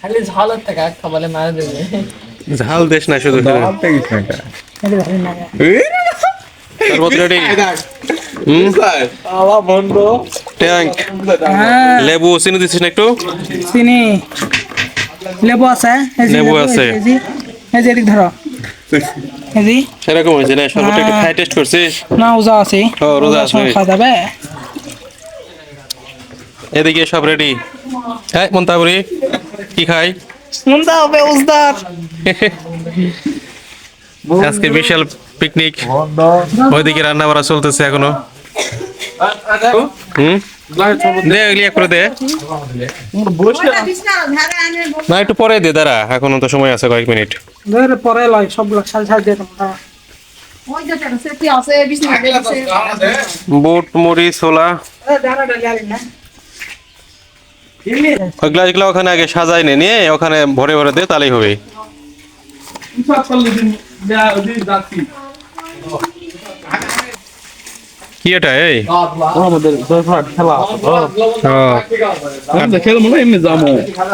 খালি ঝালের টাকা খাবারে মারা দেবে। ঝাল দেশ না শুধু হ্যাঁ। লেবু চিনি দিচ্ছিস না একটু? চিনি। লেবু আছে লেবু আছে। এই যে এদিক ধরো। এই যে। সেরকম হয়েছে না শরবতটা একটু। খাই টেস্ট করছিস? না রোজা আছে। ও, রোজা আছে। খাওয়া যাবে? এদিকে সব রেডি হ্যাঁ মন্তাবরি কি খাই? হবে উজদার। আজকে বিশাল পিকনিক ওইদিকে রান্না বাড়া চলতেছে এখনও। হুম? দে করে দে। না একটু পরে দে দাঁড়া এখনও তো সময় আছে কয়েক মিনিট। পরে লয় সবগুলো সাজ সাজ দিয়ে বুট মুড়ি ছোলা। ওই গ্লাসগুলো ওখানে আগে সাজাই নে নিয়ে ওখানে ভরে ভরে দে তাহলেই হবে। কি এটা এই?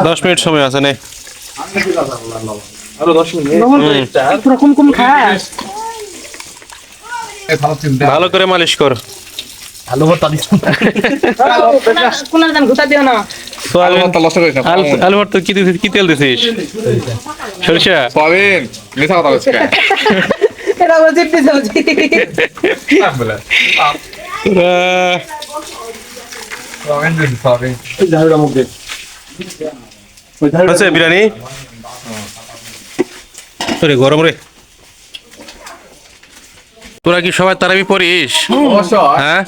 দশ মিনিট সময় আছে নে। ভালো করে মালিশ কর। আলু ভর্তা কি দিছিস কি তেল দিছিস? সরিষা? সয়াবিন মিথ্যা কথা এটা বিরিয়ানি? তোরে গরম রে। তোরা কি সবাই তারাবি পড়িস হ্যাঁ?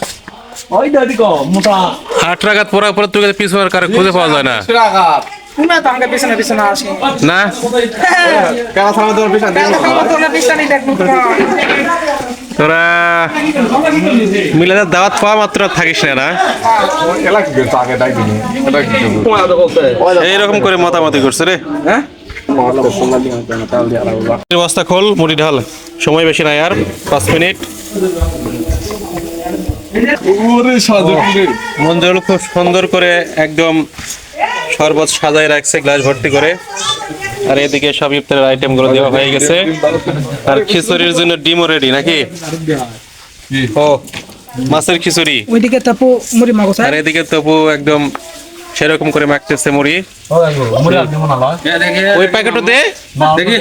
ওই দাদি কো মোটা। পরে তোর কাছে পিছু আর কারও খুঁজে পাওয়া যায় না। না তো আমাকে পিছনে পিছনে আসি। না? কেন সামনে তোমার পিছনে? দেখো আমার তো না পিছনে দেখব তোরা মিলাদের দাওয়াত পাওয়া মাত্র থাকিস না না? এইরকম করে মাতামাতি করছে রে? বস্তা খোল মুড়ি ঢাল। সময় বেশি নাই আর পাঁচ মিনিট। ওরে খুব সুন্দর করে একদম শরবত সাজায় রাখছে গ্লাস ভর্তি করে। আর এদিকে সব ইফতারের আইটেমগুলো দেওয়া হয়ে গেছে। আর খিচুড়ির জন্য ডিমও রেডি নাকি? ও মাছের খিচুড়ি। ওইদিকে তাপু মুড়ি মাগো আর এদিকে তবু একদম সেরকম করে মাখতেছে মুড়ি। ওই প্যাকেটও দে। দেখি।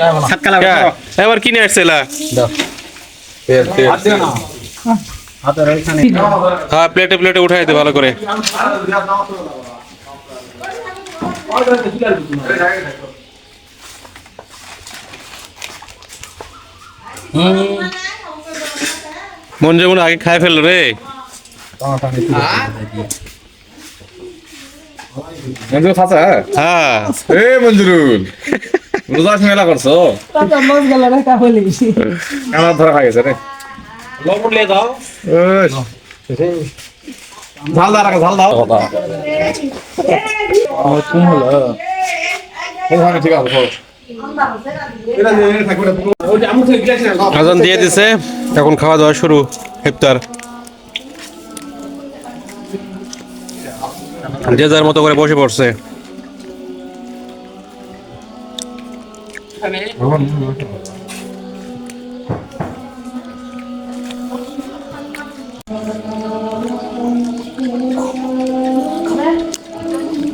এবার কিনে আসছে হ্যাঁ প্লেটে প্লেটে উঠাই দে ভালো করে। মন যেমন আগে খাই ফেলল রে। মঞ্জুর হ্যাঁ। এ মঞ্জুরুল রোজা মেলা করছ? গেল আমার ধরা খাই গেছে রে। লবণ লে দাও। ঝাল দাও রাখো ঝাল দাও। ওখানে ঠিক আছে দিয়ে। আজান দিছে। এখন খাওয়া দাওয়া শুরু ইফতার যে যার মতো করে বসে পড়ছে।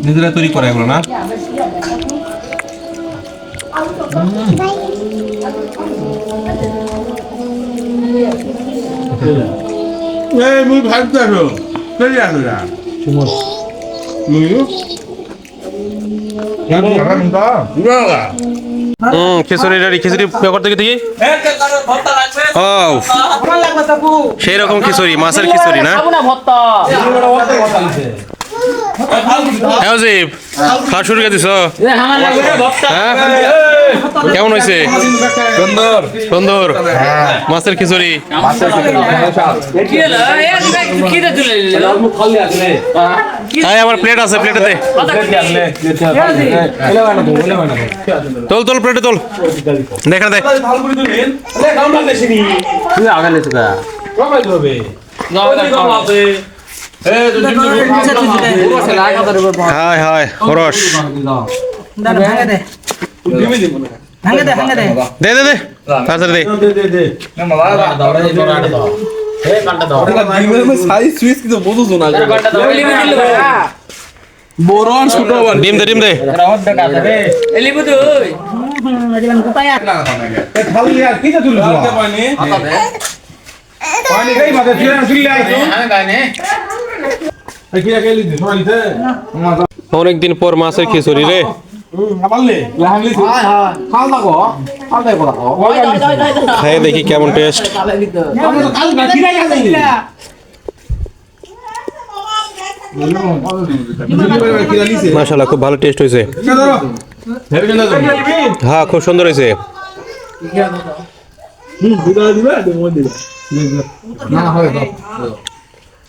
নিজেরা তৈরি করে এগুলো না এই মুই ভাবতে আসো সেই আসো না মুইও হুম খিচুড়ি রেডি খিচুড়ি ব্যাপার থেকে দেখি ও আমার লাগবে তাপু সেই রকম খিচুড়ি মাছের খিচুড়ি না খাব না ভর্তা হ্যাঁ খাওয়া শুরু করে দিছ। হ্যাঁ? কেমন হয়েছে? সুন্দর। সুন্দর। মাছের খিচুড়ি। হ্যাঁ আমার প্লেট আছে প্লেটে তোল তোল প্লেটে তোল। দেখা দে হায় হায় খরস দে ভাঙে দে দে তাড়াতাড়ি ডিম ডিম এলিবু তুই কি পানি গাই অনেকদিন পর মাছের খিচুড়ি রে। আবারলে লাহামলি হাই হাই খাল দাও খাল দাও কথা ওই খাই দেখি কেমন টেস্ট মাশাআল্লাহ খুব ভালো টেস্ট হয়েছে। হ্যাঁ খুব সুন্দর হয়েছে।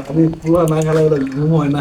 আমি পুরা না খেলা ঘুম হয় না